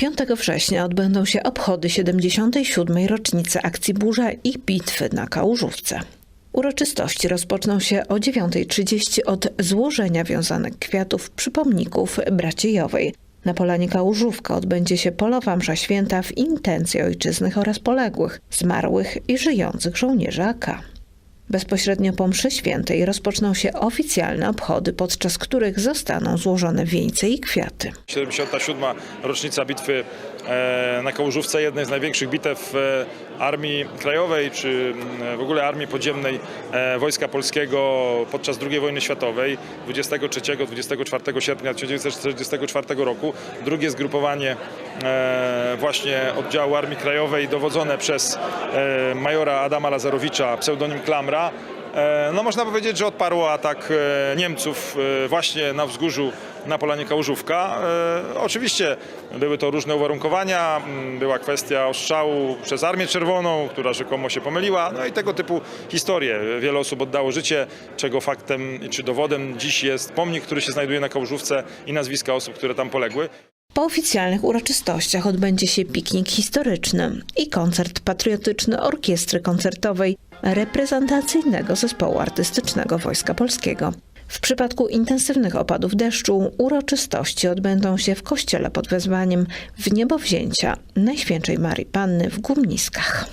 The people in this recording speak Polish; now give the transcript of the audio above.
5 września odbędą się obchody 77. rocznicy akcji Burza i bitwy na Kałużówce. Uroczystości rozpoczną się o 9.30 od złożenia wiązanek kwiatów przy pomników Braciejowej. Na Polanie Kałużówka odbędzie się polowa msza święta w intencji ojczyznych oraz poległych, zmarłych i żyjących żołnierzy AK. Bezpośrednio po mszy świętej rozpoczną się oficjalne obchody, podczas których zostaną złożone wieńce i kwiaty. 77. rocznica bitwy e, na Kałużówce, jednej z największych bitew e, Armii Krajowej, czy mm, w ogóle Armii Podziemnej e, Wojska Polskiego podczas II wojny światowej 23-24 sierpnia 1944 roku. Drugie zgrupowanie właśnie oddziału Armii Krajowej dowodzone przez e, majora Adama Lazarowicza, pseudonim Klamra, E, No można powiedzieć, że odparło atak e, Niemców e, właśnie na wzgórzu na Polanie Kałużówka. E, Oczywiście były to różne uwarunkowania, m, była kwestia ostrzału przez Armię Czerwoną, która rzekomo się pomyliła, no i tego typu historie. Wiele osób oddało życie, czego faktem czy dowodem dziś jest pomnik, który się znajduje na Kałużówce i nazwiska osób, które tam poległy. Po oficjalnych uroczystościach odbędzie się piknik historyczny i koncert patriotyczny orkiestry koncertowej reprezentacyjnego zespołu artystycznego Wojska Polskiego. W przypadku intensywnych opadów deszczu uroczystości odbędą się w kościele pod wezwaniem w niebowzięcia Najświętszej Marii Panny w Gumniskach.